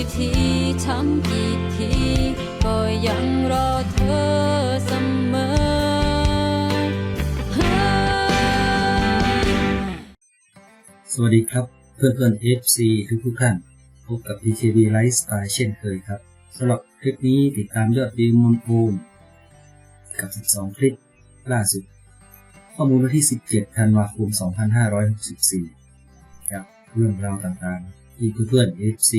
กี่ทีทำกี่ทีก็ยังรอเธอเสมอสวัสดีครับเพื่อนเพื่อน FC ทุกทุกท่าน พบกับ PKB Lifestyle เช่นเคยครับสำหรับคลิปนี้ติดตามยอดวิวมอนโอมกับ 12 คลิปล่าสุด ข้อมูลวันที่ 17 ธันวาคม 2564กับเรื่องราวต่างๆที่เพื่อนๆ FC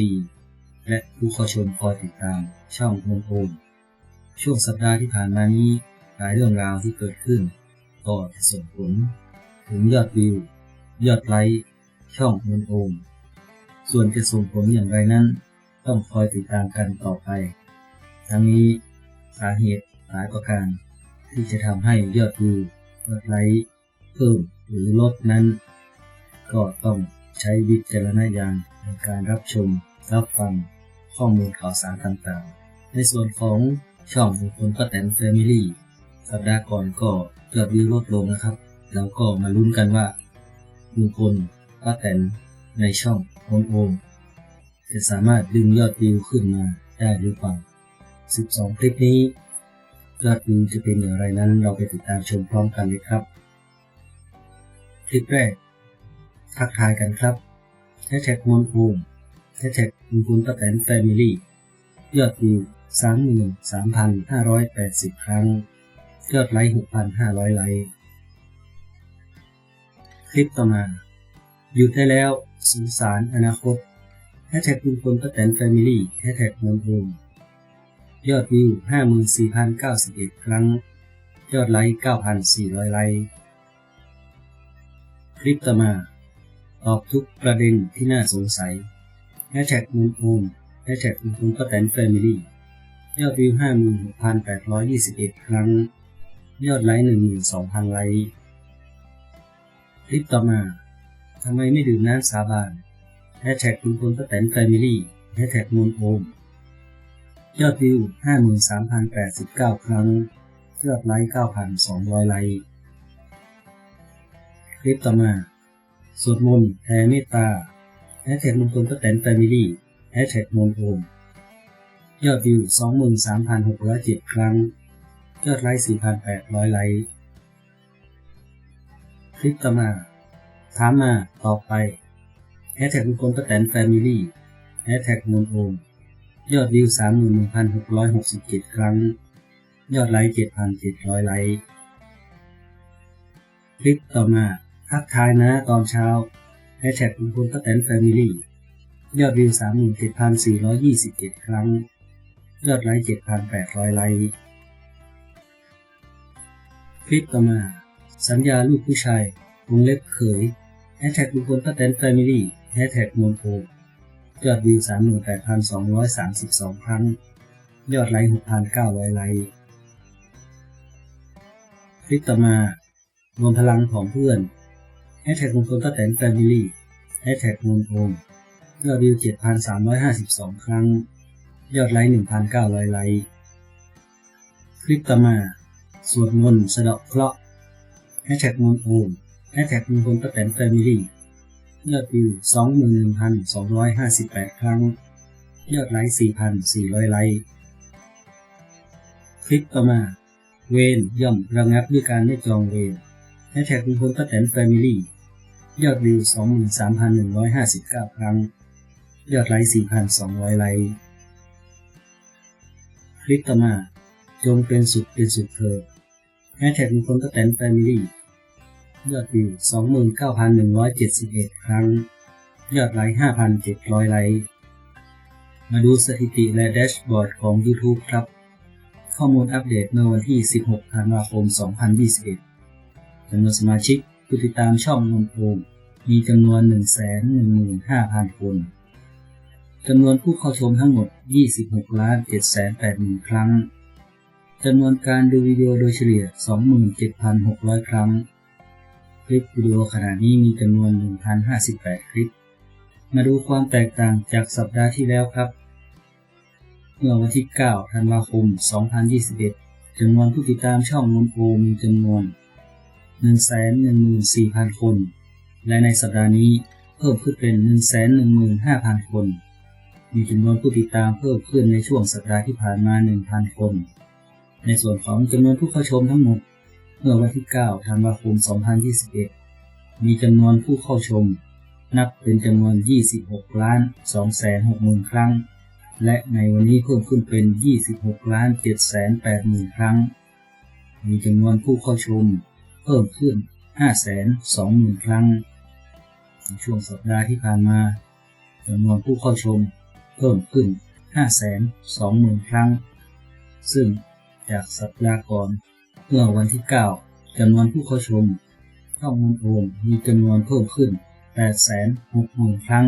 และผู้เข้าชมคอยติดตามช่องมอนโอมช่วงสัปดาห์ที่ผ่านมานี้หลายเรื่องราวที่เกิดขึ้นก็จะส่งผล ถึงยอดวิว ยอดไลค์ช่องมูลโอมส่วนจะส่งผลอย่างไรนั้น ต้องคอยติดตามกันต่อไป ทั้งนี้สาเหตุหลายประการที่จะทำให้ยอดวิวยอดไลค์เพิ่มหรือลดนั้น ก็ต้องใช้วิจารณญาณในการรับชม รับฟัง ข้อมูลข่าวสารต่างๆ ในส่วนของช่องของคนป้าแตนแฟมิลี่สัปดาห์ก่อนก็ยอดวิวลดลงนะครับ แล้วก็มาลุ้นกันว่าลุงพลป้าแตนในช่องโอมโอมจะสามารถดึงยอดวิวขึ้นมาได้หรือเปล่า 12 คลิปนี้ยอดวิวจะเป็นอย่างไรนั้นเราไปติดตามชมพร้อมกันเลยครับ คลิปแรก ทักทายกันครับแฮชแท็กมอนโอม แฮชแท็กลุงพลป้าแตนแฟมิลี่ยอดวิว33,580 ครั้ง ยอดไลค์ 6,500 ไลค์ คลิปต่อมาหยุดได้แล้วสงสารอนาคตแฮชแท็กลุงพลป้าแตนแฟมิลี่แฮชแท็กมนโอมยอดวิว 54,091 ครั้ง ยอดไลค์ 9,400 ไลค์ คลิปต่อมา ตอบทุกประเด็นที่น่าสงสัย แฮชแท็กมูนโอมแฮชแท็กลุงพลป้าแตนแฟมิลี่ยอดวิว 56,821 ครั้ง ยอดไลค์ 12,000 ไลค์ คลิปต่อมา ทำไมไม่ดื่มน้ำสาบานแฮชแท็กคุณพลป้าแตนแฟมิลี่แฮชแท็กมูลโอมยอดวิว 53,089 ครั้ง ยอดไลค์ 9,200 ไลค์ คลิปต่อมา สวดมนต์แผ่เมตตา แฮชแท็กลุงพลป้าแตนแฟมิลี่แฮชแท็กมูลโอมยอดวิว 23,607 ครั้ง ยอดไลค์ 4,800 ไลค์ คลิปต่อมา ถามมาตอบไป แฮชแท็กลุงพลป้าแตนแฟมิลี่แฮชแท็กมูลโอมยอดวิว 31,667 ครั้ง ยอดไลค์ 7,700 ไลค์ คลิปต่อมา ทักทายนะตอนเช้า แฮชแท็กลุงพลป้าแตนแฟมิลี่ยอดวิว 37,427 ครั้ง ยอดไลค์ 7,800 ไลค์ คลิปต่อมา สัญญาลูกผู้ชายวงเล็บเขยแฮชแท็กลุงพลป้าแตนแฟมิลี่แฮชแท็กมนโอยอดวิว 38,232 ครั้ง ยอดไลค์ 6,900 ไลค์ คลิปต่อมา รวมพลังของเพื่อน แฮชแท็กลุงพลป้าแตนแฟมิลี่แฮชแท็กมนโอยอดวิว 7,352 ครั้ง ยอดไลค์ 1,900 ไลค์ คลิปต่อมา สวดมนต์สะเดาะเคราะห์แฮชแท็กมนโอมแฮชแท็กลุงพลป้าแตนแฟมิลี่ยอดวิว 21,258 ครั้ง ยอดไลค์ 4,400 ไลค์ คลิปต่อมา เวนย่อมระงับด้วยการไม่จองเวน แฮชแท็กลุงพลป้าแตนแฟมิลี่ยอดวิว 23,159 ครั้ง ยอดไลค์ 4,200 ไลค์คลิปต่อมาจงเป็นสุขเป็นสุขเธอแฮชแท็กลุงพลป้าแตนแฟมิลี่ยอดวิว 29,171 ครั้ง ยอดไลค์ 5,700 ไลค์ มาดูสถิติและแดชบอร์ดของ YouTube ครับ ข้อมูลอัปเดตเมื่อวันที่ 16 ธันวาคม 2021 จำนวนสมาชิกผู้ติดตามช่องนนโอมมีจำนวน 115,000 คนจำนวนผู้เข้าชมทั้งหมด 26ล้าน780,000 ครั้งจำนวนการดูวิดีโอโดยเฉลี่ย 27,600 ครั้ง คลิปวิดีโอขณะนี้มีจำนวน 1,058 คลิป มาดูความแตกต่างจากสัปดาห์ที่แล้วครับ เมื่อวันที่ 9 ธันวาคม 2021จำนวนผู้ติดตามช่องนนโอมีจำนวน 114,000 คน และในสัปดาห์นี้เพิ่มขึ้นเป็น 115,000 คน มีจำนวนผู้ติดตามเพิ่มขึ้นในช่วงสัปดาห์ที่ผ่านมา 1,000 คน ในส่วนของจำนวนผู้เข้าชมทั้งหมด เมื่อวันที่ 9 ธันวาคม 2021 มีจำนวนผู้เข้าชม นับเป็นจำนวน 26 ล้าน2แสน6หมื่นครั้ง และในวันนี้เพิ่มขึ้นเป็น 26 ล้าน7แสน8หมื่นครั้ง มีจำนวนผู้เข้าชม เพิ่มขึ้น 5 2 0 0 0 0 ครั้ง ในช่วงสัปดาห์ที่ผ่านมาจำนวนผู้เข้าชมเพิ่มขึ้น 5 2 0 0 0 0 ครั้ง ซึ่งจากสัปดาห์ก่อนเมื่อวันที่ 9จำนวนผู้เข้าชมช่องมูลโอมมีจำนวนเพิ่มขึ้น 8 6 0 0 0 0 ครั้ง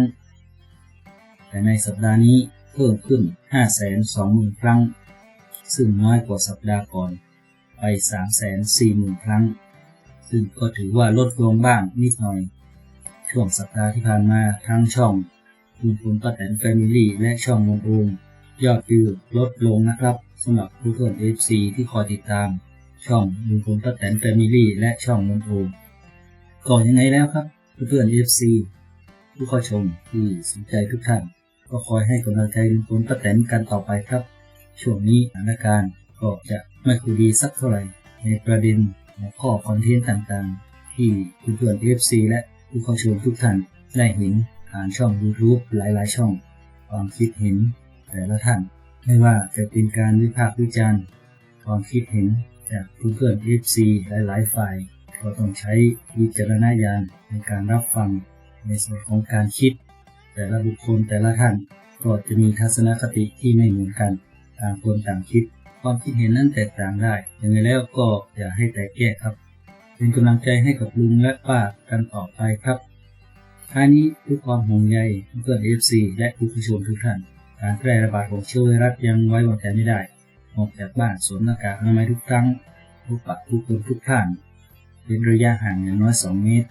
แต่ในสัปดาห์นี้เพิ่มขึ้น 5 2 0 0 0 0 ครั้ง ซึ่งน้อยกว่าสัปดาห์ก่อนไป 3 4 0 0 0 0 ครั้ง ซึ่งก็ถือว่าลดลงบ้างนิดหน่อย ช่วงสัปดาห์ที่ผ่านมาทั้งช่องลุงพลป้าแตนแฟมิลี่และช่องมงโอมยอดวิวลดลงนะครับสำหรับผู้เพื่อน FC ที่คอยติดตาม ช่องลุงพลป้าแตนแฟมิลี่และช่องมงโอมก่อนยังไงแล้วครับเพื่อนๆ FC ผู้เข้าชมที่สนใจทุกท่าน ก็คอยให้กำลังใจลุงพลป้าแตนกันต่อไปครับ ช่วงนี้สถานการณ์ก็จะไม่ค่อยดีสักเท่าไหร่ในประเด็น หัวข้อคอนเทนต์ต่างๆ ที่เพื่อนๆ FC และผู้เข้าชมทุกท่านได้เห็นผ่านช่อง YouTube หลายๆ ช่อง ความคิดเห็นแต่ละท่าน ไม่ว่าจะเป็นการวิพากษ์วิจารณ์ ความคิดเห็นจากเพื่อนๆ FC หลายๆ ฝ่าย ก็ต้องใช้วิจารณญาณในการรับฟังในส่วนของการคิด แต่ละบุคคลแต่ละท่านก็จะมีทัศนคติที่ไม่เหมือนกันต่างคนต่างคิด ความคิดเห็นนั้นแตกต่างได้ยังไงแล้วก็อย่าให้แตกแยกครับ เป็นกำลังใจให้กับลุงและป้ากันต่อไปครับท้ายนี้ด้วยความห่วงใยเพื่อนเอฟซีและผู้ผู้ชมทุกท่าน การแพร่ระบาดของเชื้อไวรัสยังไว้วางใจไม่ได้ ออกจากบ้านสวมหน้ากากอนามัยทุกครั้งพบปะผู้คนทุกท่าน เป็นระยะห่างอย่างน้อย 2 เมตร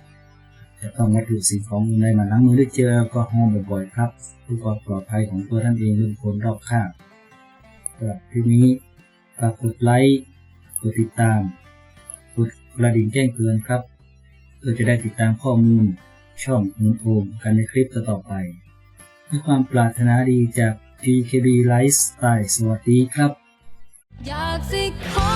จะต้องวัตถุสิ่งของอื่นมาล้างมือด้วยเจลแอลกอฮอล์บ่อยๆครับเพื่อความปลอดภัยของตัวท่านเองและคคลรอบข้างสำหรับคลิปนี้ ฝากกดไลค์กดติดตาม กดกระดิ่งแจ้งเตือนครับ เพื่อจะได้ติดตามข้อมูลช่องมุนโอมกันในคลิปต่อไปด้วยความปรารถนาดีจาก PKB Lifestyle สวัสดีครับอยากสิขอ